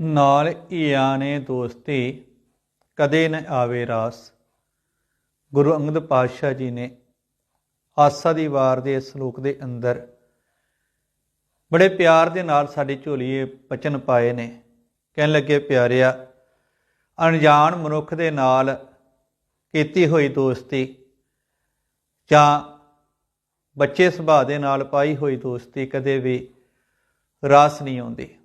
ਨਾਲ ਈਆਂ ਨੇ ਦੋਸਤੀ, ਕਦੇ ਨ ਆਵੇ ਰਾਸ। ਗੁਰੂ ਅੰਗਦ ਪਾਤਸ਼ਾਹ ਜੀ ਨੇ ਆਸਾ ਦੀ ਵਾਰ ਦੇ ਸ਼ਲੋਕ ਦੇ ਅੰਦਰ ਬੜੇ ਪਿਆਰ ਦੇ ਨਾਲ ਸਾਡੀ ਝੋਲੀਏ ਬਚਨ ਪਾਏ ਨੇ। ਕਹਿਣ ਲੱਗੇ, ਪਿਆਰਿਆ, ਅਣਜਾਣ ਮਨੁੱਖ ਦੇ ਨਾਲ ਕੀਤੀ ਹੋਈ ਦੋਸਤੀ ਜਾਂ ਬੱਚੇ ਸੁਭਾਅ ਦੇ ਨਾਲ ਪਾਈ ਹੋਈ ਦੋਸਤੀ ਕਦੇ ਵੀ ਰਾਸ ਨਹੀਂ ਆਉਂਦੀ।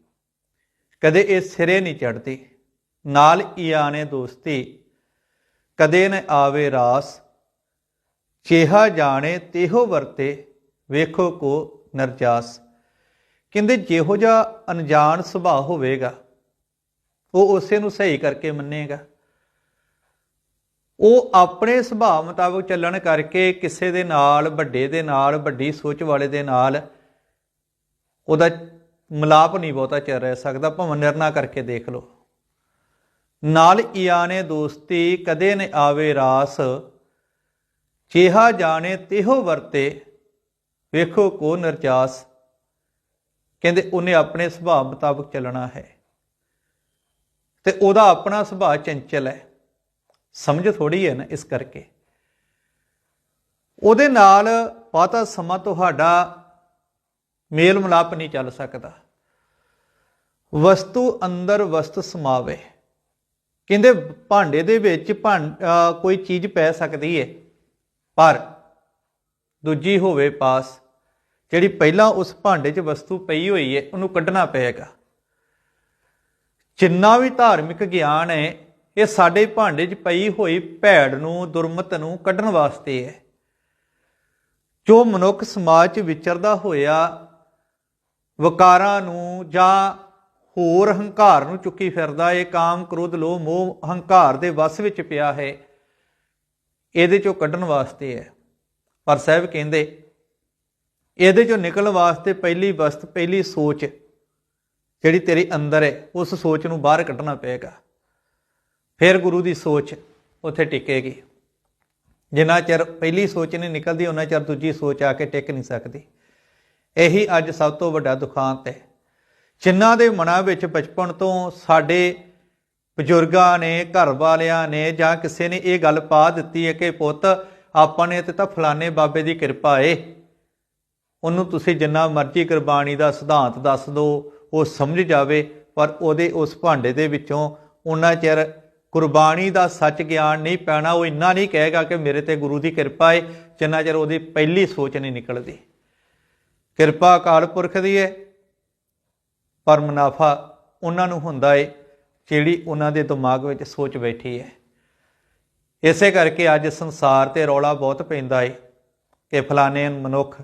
ਕਦੇ ਇਹ ਸਿਰੇ ਨਹੀਂ ਚੜਦੀ ਨਾਲ ਹੀ ਆਣੇ ਦੋਸਤੀ, ਕਦੇ ਨ ਆਵੇ ਰਾਸ। ਚੇਹਾ ਜਾਣੇ ਤੇਹੋ ਵਰਤੇ, ਵੇਖੋ ਕੋ ਨਰਜਾਸ। ਕਹਿੰਦੇ ਜਿਹੋ ਜਿਹਾ ਅਣਜਾਣ ਸੁਭਾਅ ਹੋਵੇਗਾ, ਉਹ ਉਸੇ ਨੂੰ ਸਹੀ ਕਰਕੇ ਮੰਨੇਗਾ। ਉਹ ਆਪਣੇ ਸੁਭਾਅ ਮੁਤਾਬਕ ਚੱਲਣ ਕਰਕੇ ਕਿਸੇ ਦੇ ਨਾਲ, ਵੱਡੇ ਦੇ ਨਾਲ, ਵੱਡੀ ਸੋਚ ਵਾਲੇ ਦੇ ਨਾਲ, ਉਹਦਾ ਮਲਾਪ ਨਹੀਂ ਬਹੁਤਾ ਚੱਲ ਰਹਿ ਸਕਦਾ, ਭਾਵੇਂ ਨਿਰਣਾ ਕਰਕੇ ਦੇਖ ਲਓ। ਨਾਲ ਇਆਨੇ ਦੋਸਤੀ, ਕਦੇ ਨ ਆਵੇ ਰਾਸ ਚੇਹਾ ਜਾਣੇ ਤਿਹੋ ਵਰਤੇ, ਵੇਖੋ ਕੋ ਨਰਜਾਸ। ਕਹਿੰਦੇ ਉਹਨੇ ਆਪਣੇ ਸੁਭਾਅ ਮੁਤਾਬਕ ਚੱਲਣਾ ਹੈ। ਤੇ ਉਹਦਾ ਆਪਣਾ ਸੁਭਾਅ ਚੰਚਲ ਹੈ। ਸਮਝ ਥੋੜੀ ਹੈ ਨਾ ਇਸ ਕਰਕੇ। ਉਹਦੇ ਨਾਲ ਬਹੁਤਾ ਸਮਾਂ ਤੁਹਾਡਾ ਮੇਲ ਮਿਲਾਪ ਨਹੀਂ ਚੱਲ ਸਕਦਾ। ਵਸਤੂ ਅੰਦਰ ਵਸਤ ਸਮਾਵੇ। ਕਹਿੰਦੇ ਭਾਂਡੇ ਦੇ ਵਿੱਚ ਕੋਈ ਚੀਜ਼ ਪੈ ਸਕਦੀ ਹੈ ਪਰ ਦੂਜੀ ਹੋਵੇ ਪਾਸ, ਜਿਹੜੀ ਪਹਿਲਾਂ ਉਸ ਭਾਂਡੇ 'ਚ ਵਸਤੂ ਪਈ ਹੋਈ ਹੈ ਉਹਨੂੰ ਕੱਢਣਾ ਪਏਗਾ। ਜਿੰਨਾ ਵੀ ਧਾਰਮਿਕ ਗਿਆਨ ਹੈ ਇਹ ਸਾਡੇ ਭਾਂਡੇ 'ਚ ਪਈ ਹੋਈ ਭੈੜ ਨੂੰ, ਦੁਰਮਤ ਨੂੰ ਕੱਢਣ ਵਾਸਤੇ ਹੈ ਜੋ ਮਨੁੱਖ ਸਮਾਜ 'ਚ ਵਿਚਰਦਾ ਹੋਇਆ ਵਕਾਰਾਂ ਨੂੰ ਜਾਂ ਹੋਰ ਹੰਕਾਰ ਨੂੰ ਚੁੱਕੀ ਫਿਰਦਾ ਏ ਕਾਮ, ਕ੍ਰੋਧ, ਲੋਭ, ਮੋਹ, ਹੰਕਾਰ ਦੇ ਵਸ ਵਿੱਚ ਪਿਆ ਹੈ। ਇਹਦੇ ਚੋਂ ਕੱਢਣ ਵਾਸਤੇ ਹੈ। ਪਰ ਸਾਹਿਬ ਕਹਿੰਦੇ, ਇਹਦੇ ਚੋਂ ਨਿਕਲਣ ਵਾਸਤੇ ਪਹਿਲੀ ਵਸਤ, ਪਹਿਲੀ ਸੋਚ ਜਿਹੜੀ ਤੇਰੇ ਅੰਦਰ ਹੈ, ਉਸ ਸੋਚ ਨੂੰ ਬਾਹਰ ਕੱਢਣਾ ਪਏਗਾ। ਫਿਰ ਗੁਰੂ ਦੀ ਸੋਚ ਉੱਥੇ ਟਿਕੇਗੀ। ਜਿੰਨਾ ਚਿਰ ਪਹਿਲੀ ਸੋਚ ਨਹੀਂ ਨਿਕਲਦੀ ਉਹਨਾਂ ਚਿਰ ਦੂਜੀ ਸੋਚ ਆ ਕੇ ਟਿਕ ਨਹੀਂ ਸਕਦੀ। ਇਹੀ ਅੱਜ ਸਭ ਤੋਂ ਵੱਡਾ ਦੁਖਾਂਤ ਹੈ। ਜਿਨ੍ਹਾਂ ਦੇ ਮਨਾਂ ਵਿੱਚ ਬਚਪਨ ਤੋਂ ਸਾਡੇ ਬਜ਼ੁਰਗਾਂ ਨੇ, ਘਰ ਵਾਲਿਆਂ ਨੇ ਜਾਂ ਕਿਸੇ ਨੇ ਇਹ ਗੱਲ ਪਾ ਦਿੱਤੀ ਹੈ ਕਿ ਪੁੱਤ, ਆਪਾਂ ਨੇ ਤੇ ਤਾਂ ਫਲਾਣੇ ਬਾਬੇ ਦੀ ਕਿਰਪਾ ਏ। ਉਹਨੂੰ ਤੁਸੀਂ ਜਿੰਨਾ ਮਰਜ਼ੀ ਕੁਰਬਾਨੀ ਦਾ ਸਿਧਾਂਤ ਦੱਸ ਦਿਓ ਉਹ ਸਮਝ ਜਾਵੇ, ਪਰ ਉਹਦੇ ਉਸ ਭਾਂਡੇ ਦੇ ਵਿੱਚੋਂ ਉਹਨਾਂ ਚਿਰ ਕੁਰਬਾਨੀ ਦਾ ਸੱਚ ਗਿਆਨ ਨਹੀਂ ਪੈਣਾ, ਉਹ ਇੰਨਾ ਨਹੀਂ ਕਹੇਗਾ ਕਿ ਮੇਰੇ ਤੇ ਗੁਰੂ ਦੀ ਕਿਰਪਾ ਏ, ਜਿੰਨਾ ਚਿਰ ਉਹਦੀ ਪਹਿਲੀ ਸੋਚ ਨਹੀਂ ਨਿਕਲਦੀ। ਕਿਰਪਾ ਅਕਾਲ ਪੁਰਖ ਦੀ ਹੈ ਪਰ ਮੁਨਾਫਾ ਉਹਨਾਂ ਨੂੰ ਹੁੰਦਾ ਏ, ਜਿਹੜੀ ਉਹਨਾਂ ਦੇ ਦਿਮਾਗ ਵਿੱਚ ਸੋਚ ਬੈਠੀ ਹੈ ਇਸੇ ਕਰਕੇ ਅੱਜ ਸੰਸਾਰ ਤੇ ਰੌਲਾ ਬਹੁਤ ਪੈਂਦਾ ਏ ਕਿ ਫਲਾਣੇ ਮਨੁੱਖ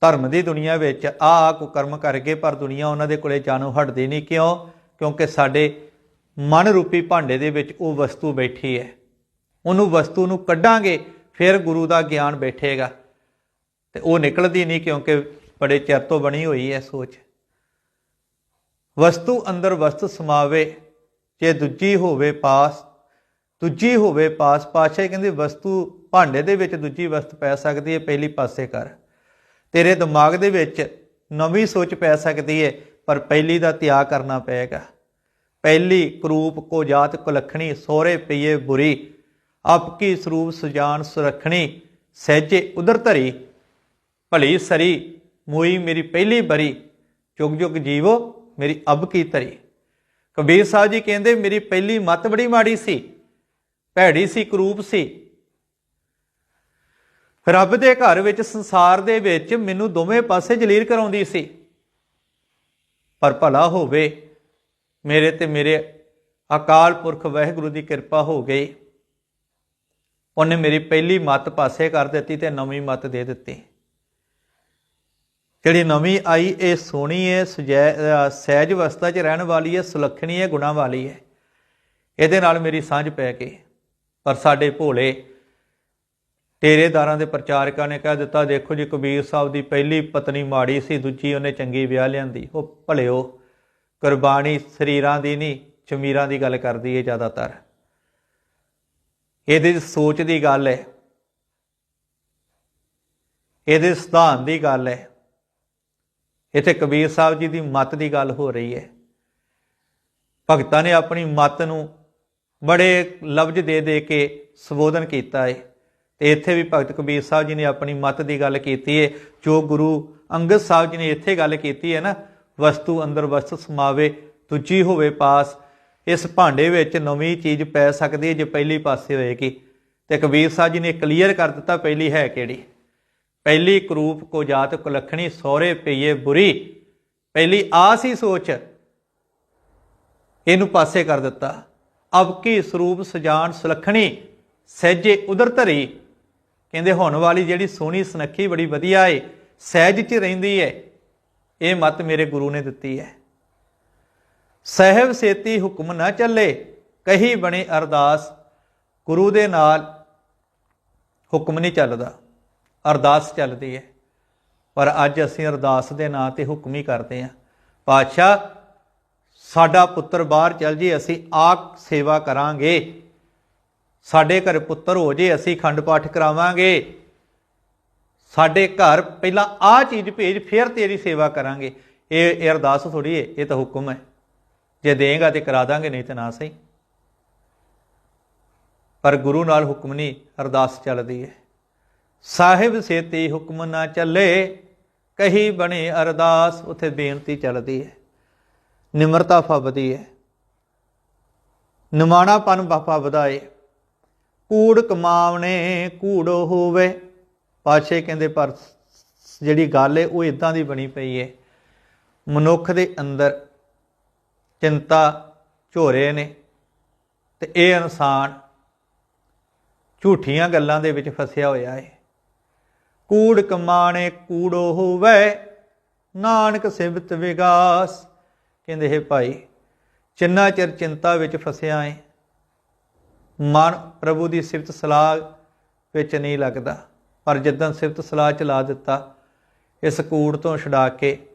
ਧਰਮ ਦੀ ਦੁਨੀਆ ਵਿੱਚ ਆ ਆ ਕੁਕਰਮ ਕਰਕੇ ਪਰ ਦੁਨੀਆ ਉਹਨਾਂ ਦੇ ਕੋਲੇ ਜਾਣੋ ਹਟਦੀ ਨਹੀਂ। ਕਿਉਂ? ਕਿਉਂਕਿ ਸਾਡੇ ਮਨ ਰੂਪੀ ਭਾਂਡੇ ਦੇ ਵਿੱਚ ਉਹ ਵਸਤੂ ਬੈਠੀ ਹੈ ਉਹਨੂੰ ਵਸਤੂ ਨੂੰ ਕੱਢਾਂਗੇ, ਫਿਰ ਗੁਰੂ ਦਾ ਗਿਆਨ ਬੈਠੇਗਾ। ਤੇ ਉਹ ਨਿਕਲਦੀ ਨਹੀਂ ਕਿਉਂਕਿ ਬੜੇ ਚਿਰ ਤੋਂ ਬਣੀ ਹੋਈ ਹੈ ਸੋਚ। ਵਸਤੂ ਅੰਦਰ ਵਸਤ ਸਮਾਵੇ, ਜੇ ਦੂਜੀ ਹੋਵੇ ਪਾਸ, ਦੂਜੀ ਹੋਵੇ ਪਾਸ ਪਾਛੇ ਕਹਿੰਦੇ ਵਸਤੂ ਭਾਂਡੇ ਦੇ ਵਿੱਚ ਦੂਜੀ ਵਸਤ ਪੈ ਸਕਦੀ ਹੈ, ਪਹਿਲੀ ਪਾਸੇ ਕਰ। ਤੇਰੇ ਦਿਮਾਗ ਦੇ ਵਿੱਚ ਨਵੀਂ ਸੋਚ ਪੈ ਸਕਦੀ ਹੈ, ਪਰ ਪਹਿਲੀ ਦਾ ਤਿਆਗ ਕਰਨਾ ਪਏਗਾ। ਪਹਿਲੀ ਕਰੂਪ ਕੋ ਜਾਤ ਕੋ ਲਖਣੀ ਪਈਏ ਬੁਰੀ ਆਪਕੀ ਸਰੂਪ ਸੁਜਾਨ ਸੁਰਖਣੀ, ਸਹਿਜੇ ਉਦਰ ਧਰੀ ਭਲੀ ਸਰੀ, ਮੋਈ ਮੇਰੀ ਪਹਿਲੀ ਬਰੀ, ਜੁਗ ਜੁਗ ਜੀਵੋ ਮੇਰੀ ਅਬ ਕੀ ਤਰੀ। ਕਬੀਰ ਸਾਹਿਬ ਜੀ ਕਹਿੰਦੇ, ਮੇਰੀ ਪਹਿਲੀ ਮਤ ਬੜੀ ਮਾੜੀ ਸੀ, ਭੈੜੀ ਸੀ, ਕਰੂਪ ਸੀ। ਰੱਬ ਦੇ ਘਰ ਵਿੱਚ, ਸੰਸਾਰ ਦੇ ਵਿੱਚ ਮੈਨੂੰ ਦੋਵੇਂ ਪਾਸੇ ਜਲੀਲ ਕਰਾਉਂਦੀ ਸੀ। ਪਰ ਭਲਾ ਹੋਵੇ, ਮੇਰੇ ਤੇ ਮੇਰੇ ਅਕਾਲ ਪੁਰਖ ਵਾਹਿਗੁਰੂ ਦੀ ਕਿਰਪਾ ਹੋ ਗਈ। ਉਹਨੇ ਮੇਰੀ ਪਹਿਲੀ ਮਤ ਪਾਸੇ ਕਰ ਦਿੱਤੀ ਤੇ ਨਵੀਂ ਮਤ ਦੇ ਦਿੱਤੀ। ਜਿਹੜੀ ਨਵੀਂ ਆਈ, ਇਹ ਸੋਹਣੀ ਹੈ ਸਹਿਜ ਅਵਸਥਾ 'ਚ ਰਹਿਣ ਵਾਲੀ ਹੈ, ਸੁਲੱਖਣੀ ਹੈ, ਗੁਣਾ ਵਾਲੀ ਹੈ। ਇਹਦੇ ਨਾਲ ਮੇਰੀ ਸਾਂਝ ਪੈ ਗਈ ਪਰ ਸਾਡੇ ਭੋਲੇ ਤੇਰੇਦਾਰਾਂ ਦੇ ਪ੍ਰਚਾਰਕਾਂ ਨੇ ਕਹਿ ਦਿੱਤਾ, ਦੇਖੋ ਜੀ, ਕਬੀਰ ਸਾਹਿਬ ਦੀ ਪਹਿਲੀ ਪਤਨੀ ਮਾੜੀ ਸੀ, ਦੂਜੀ ਉਹਨੇ ਚੰਗੀ ਵਿਆਹ ਲਿਆਂਦੀ। ਉਹ ਭਲਿਓ, ਕੁਰਬਾਨੀ ਸਰੀਰਾਂ ਦੀ ਨਹੀਂ ਜ਼ਮੀਰਾਂ ਦੀ ਗੱਲ ਕਰਦੀ ਹੈ ਜ਼ਿਆਦਾਤਰ। ਇਹਦੇ ਸੋਚ ਦੀ ਗੱਲ ਹੈ ਇਹਦੇ ਸਿਧਾਂਤ ਦੀ ਗੱਲ ਹੈ ਇੱਥੇ ਕਬੀਰ ਸਾਹਿਬ ਜੀ ਦੀ ਮਤ ਦੀ ਗੱਲ ਹੋ ਰਹੀ ਹੈ। ਭਗਤਾਂ ਨੇ ਆਪਣੀ ਮਤ ਨੂੰ ਬੜੇ ਲਫ਼ਜ਼ ਦੇ ਦੇ ਕੇ ਸੰਬੋਧਨ ਕੀਤਾ ਹੈ ਤੇ ਇੱਥੇ ਵੀ ਭਗਤ ਕਬੀਰ ਸਾਹਿਬ ਜੀ ਨੇ ਆਪਣੀ ਮਤ ਦੀ ਗੱਲ ਕੀਤੀ ਹੈ। ਜੋ ਗੁਰੂ ਅੰਗਦ ਸਾਹਿਬ ਜੀ ਨੇ ਇੱਥੇ ਗੱਲ ਕੀਤੀ ਹੈ ਨਾ, ਵਸਤੂ ਅੰਦਰ ਵਸਤ ਸਮਾਵੇ ਤੁਜੀ ਹੋਵੇ ਪਾਸ, ਇਸ ਭਾਂਡੇ ਵਿੱਚ ਨਵੀਂ ਚੀਜ਼ ਪੈ ਸਕਦੀ ਹੈ ਜੇ ਪਹਿਲੀ ਪਾਸੇ ਹੋਏਗੀ। ਤੇ ਕਬੀਰ ਸਾਹਿਬ ਜੀ ਨੇ ਕਲੀਅਰ ਕਰ ਦਿੱਤਾ ਪਹਿਲੀ ਹੈ ਕਿਹੜੀ? ਪਹਿਲੀ ਕਰੂਪ ਕੋ ਜਾਤ ਕੁਲਖਣੀ ਸੋਹਰੇ ਪਈਏ ਬੁਰੀ। ਪਹਿਲੀ ਆਸ ਹੀ ਸੋਚ, ਇਹਨੂੰ ਪਾਸੇ ਕਰ ਦਿੱਤਾ। ਅਬ ਸਰੂਪ ਸਜਾਨ ਸੁਲਖਣੀ, ਸਹਿਜੇ ਉਦਰ ਧਰੀ। ਕਹਿੰਦੇ, ਹੁਣ ਵਾਲੀ ਜਿਹੜੀ ਸੋਹਣੀ ਸੁਨੱਖੀ ਬੜੀ ਵਧੀਆ ਏ, ਸਹਿਜ 'ਚ ਰਹਿੰਦੀ ਏ, ਇਹ ਮਤ ਮੇਰੇ ਗੁਰੂ ਨੇ ਦਿੱਤੀ ਹੈ। ਸਹਿਬ ਸੇਤੀ ਹੁਕਮ ਨਾ ਚੱਲੇ, ਕਹੀ ਬਣੇ ਅਰਦਾਸ, ਗੁਰੂ ਦੇ ਨਾਲ ਹੁਕਮ ਨਹੀਂ ਚੱਲਦਾ। ਅਰਦਾਸ ਚੱਲਦੀ ਹੈ। ਪਰ ਅੱਜ ਅਸੀਂ ਅਰਦਾਸ ਦੇ ਨਾਂ ਤੇ ਹੁਕਮ ਹੀ ਕਰਦੇ ਹਾਂ। ਪਾਤਸ਼ਾਹ, ਸਾਡਾ ਪੁੱਤਰ ਬਾਹਰ ਚੱਲ ਜੇ, ਅਸੀਂ ਆਪ ਸੇਵਾ ਕਰਾਂਗੇ। ਸਾਡੇ ਘਰ ਪੁੱਤਰ ਹੋ ਜੇ, ਅਸੀਂ ਖੰਡ ਪਾਠ ਕਰਾਵਾਂਗੇ। ਸਾਡੇ ਘਰ ਪਹਿਲਾਂ ਆਹ ਚੀਜ਼ ਭੇਜ, ਫਿਰ ਤੇਰੀ ਸੇਵਾ ਕਰਾਂਗੇ। ਇਹ ਇਹ ਅਰਦਾਸ ਥੋੜੀ ਹੈ, ਇਹ ਤਾਂ ਹੁਕਮ ਹੈ। ਜੇ ਦੇਗਾ ਤੇ ਕਰਾ ਦਾਂਗੇ, ਨਹੀਂ ਤਾਂ ਨਾ ਸਹੀ। ਪਰ ਗੁਰੂ ਨਾਲ ਹੁਕਮ ਨਹੀਂ, ਅਰਦਾਸ ਚੱਲਦੀ ਹੈ। ਸਾਹਿਬ ਸੇਤੀ ਹੁਕਮ ਨਾ ਚੱਲੇ, ਕਹੀ ਬਣੇ ਅਰਦਾਸ, ਉਥੇ ਬੇਨਤੀ ਚੱਲਦੀ ਹੈ। ਨਿਮਰਤਾ ਫਬਦੀ ਹੈ। ਨਿਮਾਣਾਪਨ ਬਾਪਾ ਵਧਾਏ। ਕੂੜ ਕਮਾਵਣੇ ਕੂੜੋ ਹੋਵੇ। ਪਾਛੇ ਕਹਿੰਦੇ, ਪਰ ਜਿਹੜੀ ਗੱਲ ਹੈ, ਉਹ ਇਦਾਂ ਦੀ ਬਣੀ ਪਈ ਹੈ। ਮਨੁੱਖ ਦੇ ਅੰਦਰ ਚਿੰਤਾ ਝੋਰੇ ਨੇ ਤੇ ਇਹ ਇਨਸਾਨ ਝੂਠੀਆਂ ਗੱਲਾਂ ਦੇ ਵਿੱਚ ਫਸਿਆ ਹੋਇਆ ਹੈ। ਕੂੜ ਕਮਾਣੇ ਕੂੜੋ ਹੋਵੇ, ਨਾਨਕ ਸਿਵਤ ਵਿਗਾਸ। ਕਹਿੰਦੇ, ਹੈ ਭਾਈ, ਜਿੰਨਾ ਚਿਰ ਚਿੰਤਾ ਵਿੱਚ ਫਸਿਆ ਏ, ਮਨ ਪ੍ਰਭੂ ਦੀ ਸਿਫਤ ਸਲਾਹ ਵਿੱਚ ਨਹੀਂ ਲੱਗਦਾ। ਪਰ ਜਦੋਂ ਸਿਫਤ ਸਲਾਹ ਚਲਾ ਦਿੱਤਾ, ਇਸ ਕੂੜ ਤੋਂ ਛਡਾ ਕੇ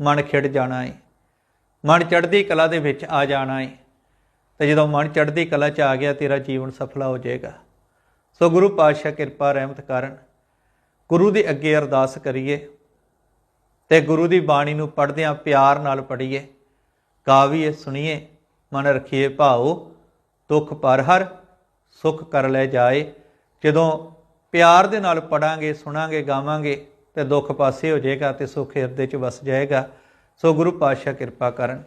ਮਨ ਖਿੜ ਜਾਣਾ ਏ। ਮਨ ਚੜ੍ਹਦੀ ਕਲਾ ਦੇ ਵਿੱਚ ਆ ਜਾਣਾ ਏ। ਤੇ ਜਦੋਂ ਮਨ ਚੜ੍ਹਦੀ ਕਲਾ 'ਚ ਆ ਗਿਆ, ਤੇਰਾ ਜੀਵਨ ਸਫਲਾ ਹੋ ਜਾਏਗਾ। ਸੋ ਗੁਰੂ ਪਾਤਸ਼ਾਹ ਕਿਰਪਾ ਰਹਿਮਤ ਕਰਨ ਗੁਰੂ ਦੇ ਅੱਗੇ ਅਰਦਾਸ ਕਰੀਏ ਤੇ ਗੁਰੂ ਦੀ ਬਾਣੀ ਨੂੰ ਪੜ੍ਹਦਿਆਂ ਪਿਆਰ ਨਾਲ ਪੜ੍ਹੀਏ, ਗਾਵੀਏ, ਸੁਣੀਏ, ਮਨ ਰੱਖੀਏ ਭਾਉ, ਦੁੱਖ ਪਰ ਹਰ, ਸੁਖ ਕਰ ਲੈ ਜਾਏ। ਜਦੋਂ ਪਿਆਰ ਦੇ ਨਾਲ ਪੜਾਂਗੇ ਸੁਣਾਂਗੇ, ਗਾਵਾਂਗੇ ਤੇ ਦੁੱਖ ਪਾਸੇ ਹੋ ਜਾਏਗਾ ਤੇ ਸੁਖ ਹਿਰਦੇ 'ਚ ਵਸ ਜਾਏਗਾ। ਸੋ ਗੁਰੂ ਪਾਤਸ਼ਾਹ ਕਿਰਪਾ ਕਰਨ।